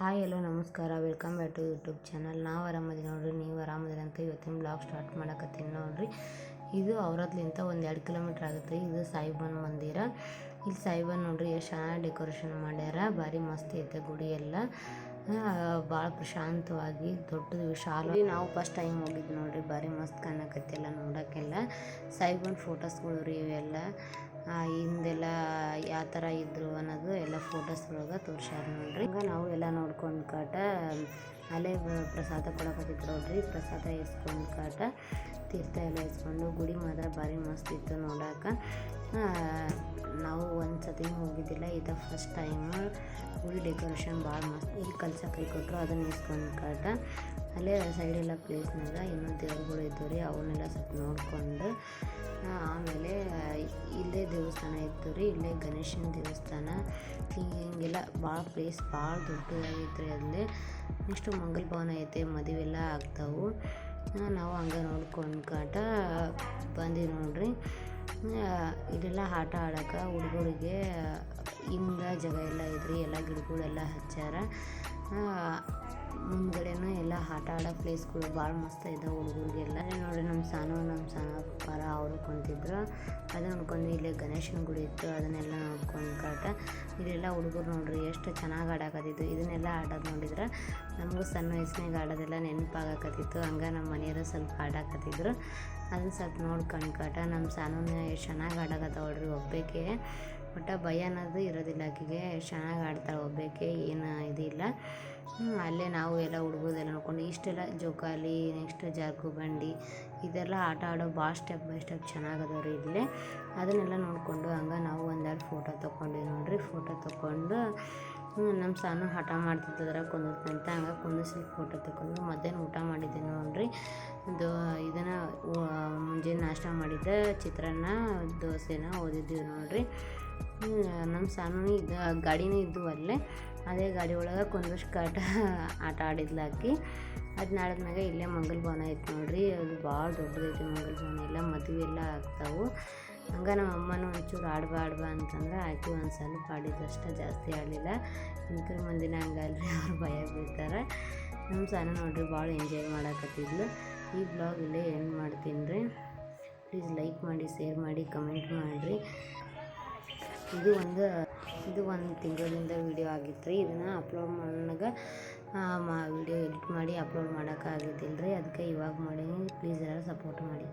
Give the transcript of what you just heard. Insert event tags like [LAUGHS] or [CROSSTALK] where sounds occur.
Hi, hello, ನಮಸ್ಕಾರ. Welcome back to YouTube channel. ನಾವು ಆರಾಮದಿ ನೋಡ್ರಿ, ನೀವು ಆರಾಮದಿರಿ ಅಂತ ಇವತ್ತಿನ ಬ್ಲಾಗ್ ಸ್ಟಾರ್ಟ್ ಮಾಡಕತ್ತೀನಿ ನೋಡ್ರಿ. ಇದು ಅವ್ರದ್ಲಿಂತ ಒಂದು ಎರಡು ಕಿಲೋಮೀಟ್ರ್ ಆಗುತ್ತೆ ಇದು ಸಾಯಿಬನ್ ಮಂದಿರ. ಇಲ್ಲಿ ಸಾಯಿಬನ್ ನೋಡ್ರಿ, ಎಷ್ಟು ಚೆನ್ನಾಗಿ ಡೆಕೋರೇಷನ್ ಮಾಡ್ಯಾರ. ಭಾರಿ ಮಸ್ತ್ ಐತೆ ಗುಡಿ ಎಲ್ಲ. ಭಾಳ ಪ್ರಶಾಂತವಾಗಿ ದೊಡ್ಡದು ವಿಶಾಲ ನಾವು ಫಸ್ಟ್ ಟೈಮ್ ಹೋಗಿದ್ದು ನೋಡ್ರಿ ಭಾರಿ ಮಸ್ತ್ ಕಾಣಕತ್ತೆಲ್ಲ ನೋಡೋಕ್ಕೆಲ್ಲ. ಸೈಬನ್ ಫೋಟೋಸ್ಗಳು ರೀ ಇವೆಲ್ಲ. ಹಿಂದೆಲ್ಲ ಯಾವ ಥರ ಇದ್ರು ಅನ್ನೋದು ಎಲ್ಲ ಫೋಟೋಸ್ ಒಳಗೆ ತೋರ್ಸ್ಯಾರ ನೋಡ್ರಿ. ಈಗ ನಾವು ಎಲ್ಲ ನೋಡ್ಕೊಂಡು ಕಾಟ, ಅಲ್ಲೇ ಪ್ರಸಾದ ಕೊಡಕತ್ತಿತ್ತು ನೋಡ್ರಿ. ಪ್ರಸಾದ ಇಸ್ಕೊಂಡು ಕಾಟ, ತೀರ್ಥ ಎಲ್ಲ ಇಸ್ಕೊಂಡು ಗುಡಿ ಮಾತ್ರ ಭಾರಿ ಮಸ್ತ್ ಇತ್ತು ನೋಡಕ್ಕೆ ನಾವು ಒಂದು ಸತಿ ಹೋಗಿದ್ದಿಲ್ಲ, ಇದು ಫಸ್ಟ್ ಟೈಮು ಫುಲ್ ಡೆಕೋರೇಷನ್ ಭಾಳ ಮಸ್ತ್. ಇಲ್ಲಿ ಕಲ್ಸ ಕೈ ಕೊಟ್ಟರು ಅದನ್ನ ಇಸ್ಕೊಂಡು ಕಾಟ ಅಲ್ಲೇ ಸೈಡೆಲ್ಲ ಪ್ಲೇಸ್ನಾಗ ಇನ್ನೂ ದೇವ್ರುಗಳು ಇದ್ದವು ರೀ ಅವನ್ನೆಲ್ಲ ಸ್ವಲ್ಪ ನೋಡಿಕೊಂಡು ಆಮೇಲೆ ಇಲ್ಲೇ ದೇವಸ್ಥಾನ ಇತ್ತು ರೀ ಇಲ್ಲೇ ಗಣೇಶನ ದೇವಸ್ಥಾನ. ಹಿಂಗೆ ಹಿಂಗೆಲ್ಲ ಭಾಳ ಪ್ಲೇಸ್ ಭಾಳ ದೊಡ್ಡದಾಗಿತ್ತು ರೀ ಅಲ್ಲಿ. ನೆಕ್ಸ್ಟು ಮಂಗಲ ಭವನ ಐತೆ ಮದುವೆ ಎಲ್ಲ ಆಗ್ತಾವು ನಾವು ಹಂಗೆ ನೋಡ್ಕೊಂಡು ಕಾಟ ಬಂದೀವಿ ನೋಡ್ರಿ. ಆ, ಇಲ್ಲೆಲ್ಲ ಆಟ ಆಡೋಕೆ ಹುಡುಗರಿಗೆ ಹಿಂದ ಜಾಗ ಎಲ್ಲ ಇದ್ರಿ ಎಲ್ಲ ಗಿಡಗಳೆಲ್ಲ ಹಚ್ಚಾರ ಮುಂದ್ಗಡೆನೂ ಎಲ್ಲ ಆಟ ಆಡೋ ಪ್ಲೇಸ್ಗಳು ಭಾಳ ಮಸ್ತ್ ಇದಾವೆ ಹುಡುಗರಿಗೆಲ್ಲ. ನೋಡ್ರಿ ನಮ್ಮ ಸಾನು ನಮ್ಮ ಸಾನು ಪರ ಅವರು ಕುಂತಿದ್ರು. ಅದನ್ನ ನೋಡ್ಕೊಂಡು ಇಲ್ಲಿ ಗಣೇಶನ ಗುಡಿ ಇತ್ತು, ಅದನ್ನೆಲ್ಲ ನೋಡ್ಕೊಂಡು ಕಾಟ. ಇಲ್ಲೆಲ್ಲ ಹುಡುಗರು ನೋಡ್ರಿ, ಎಷ್ಟು ಚೆನ್ನಾಗಿ ಆಡಾಕತ್ತಿತ್ತು ಇದನ್ನೆಲ್ಲ ಆಡೋದು ನೋಡಿದ್ರೆ ನಮಗೂ ಸಣ್ಣ ವಯಸ್ಸಿನಾಗ ಆಡೋದೆಲ್ಲ ನೆನಪಾಗಕತ್ತಿತ್ತು. ಹಂಗೆ ನಮ್ಮ ಮನೆಯವರು ಸ್ವಲ್ಪ ಆಡಾಕತ್ತಿದ್ರು ಅದನ್ನ ಸ್ವಲ್ಪ ನೋಡ್ಕೊಂಡು ಕಾಟ. ನಮ್ಮ ಸಾನು ಎಷ್ಟು ಚೆನ್ನಾಗಿ ಆಡಕತ್ತಾವ ನೋಡ್ರಿ, ಒಬ್ಬಾಕೆ. ಒಟ್ಟು ಭಯ ಅನ್ನೋದು ಇರೋದಿಲ್ಲ ಆಕೆಗೆ. ಚೆನ್ನಾಗಿ ಆಡ್ತಾಳೆ ಒಬ್ಬಾಕೆ, ಏನು ಇದಿಲ್ಲ ಅಲ್ಲೇ ನಾವು ಎಲ್ಲ ಹುಡುಗರೆಲ್ಲ ನೋಡ್ಕೊಂಡು ಇಷ್ಟೆಲ್ಲ ಜೋಕಾಲಿ ನೆಕ್ಸ್ಟ್ ಜಾರ್ಕು, ಬಂಡಿ, ಇದೆಲ್ಲ ಆಟ ಆಡೋ ಭಾಳ ಸ್ಟೆಪ್ ಬೈ ಸ್ಟೆಪ್ ಚೆನ್ನಾಗದಾವ ರೀ ಇಲ್ಲೇ. ಅದನ್ನೆಲ್ಲ ನೋಡಿಕೊಂಡು ಹಂಗೆ ನಾವು ಒಂದೆರಡು ಫೋಟೋ ತೊಗೊಂಡ್ವಿ ನೋಡಿರಿ. ಫೋಟೋ ತೊಗೊಂಡು ನಮ್ಮ ಸಾನು ಹಠ ಮಾಡ್ತಿದ್ದದ್ರ ಕುಂದಿರ್ತಂತ ಹಂಗೆ ಕುಂದಿಸಿ ಫೋಟೋ ತಗೊಂಡು ಮಧ್ಯಾಹ್ನ ಊಟ ಮಾಡಿದ್ದೆ ನೋಡಿರಿ. ದೋ ಇದನ್ನು ಮುಂಜಾನೆ ನಾಷ್ಟ ಮಾಡಿದ್ದೆ ಚಿತ್ರಾನ್ನ, ದೋಸೆನ ಓದಿದ್ದೀವಿ ನೋಡಿರಿ. ನಮ್ಮ ಇದು, ಗಾಡಿನೇ ಇದ್ದು ಅಲ್ಲೇ. ಅದೇ ಗಾಡಿ ಒಳಗೆ ಕೊಂದಷ್ಟು ಕಾಟ [LAUGHS] ಆಟ ಆಡಿದ್ಲು ಆಕಿ. ಅದನ್ನ ಆಡಿದ್ಮ್ಯಾಗ ಇಲ್ಲೇ ಮಂಗಲ್ ಭವನ ಐತೆ ನೋಡ್ರಿ. ಅದು ಭಾಳ ದೊಡ್ಡದೈತಿ ಮಂಗಲ್ ಭವನ ಎಲ್ಲ ಮದುವೆ ಎಲ್ಲ ಆಗ್ತಾವು. ಹಂಗೆ ನಮ್ಮ ಅಮ್ಮನೂ ಒಂಚೂರು ಆಡ್ಬಾ ಆಡ್ಬಾ ಅಂತಂದ್ರೆ ಆಕೆ ಒಂದು ಸ್ವಲ್ಪ ಆಡಿದಷ್ಟೇ ಜಾಸ್ತಿ ಆಡಲಿಲ್ಲ. ಇನ್ಕರ್ ಮಂದಿನ ಹಂಗಲ್ರಿ [LAUGHS] ಅವ್ರು ಭಯ ಬೀಳ್ತಾರೆ. ನಮ್ಮ ಸಣ್ಣ ನೋಡ್ರಿ ಭಾಳ ಎಂಜಾಯ್ ಮಾಡಾಕತ್ತಿದ್ಲು. ಈ ಬ್ಲಾಗ್ ಇಲ್ಲೇ ಏನು ಮಾಡ್ತೀನಿ ರೀ. ಪ್ಲೀಸ್ ಲೈಕ್ ಮಾಡಿ ಶೇರ್ ಮಾಡಿ ಕಮೆಂಟ್ ಮಾಡಿರಿ. ಇದು ಒಂದು ಇದು ಒಂದು ತಿಂಗಳಿಂದ ವಿಡಿಯೋ ಆಗಿತ್ತು ರೀ ಇದನ್ನು ಅಪ್ಲೋಡ್ ಮಾಡೋಣಗ ಮಾ ವಿಡಿಯೋ ಎಡಿಟ್ ಮಾಡಿ ಅಪ್ಲೋಡ್ ಮಾಡೋಕ್ಕಾಗಿದ್ದಿಲ್ಲ ರೀ ಅದಕ್ಕೆ ಇವಾಗ ಮಾಡೀನಿ. ಪ್ಲೀಸ್ ಎಲ್ಲ ಸಪೋರ್ಟ್ ಮಾಡಿ.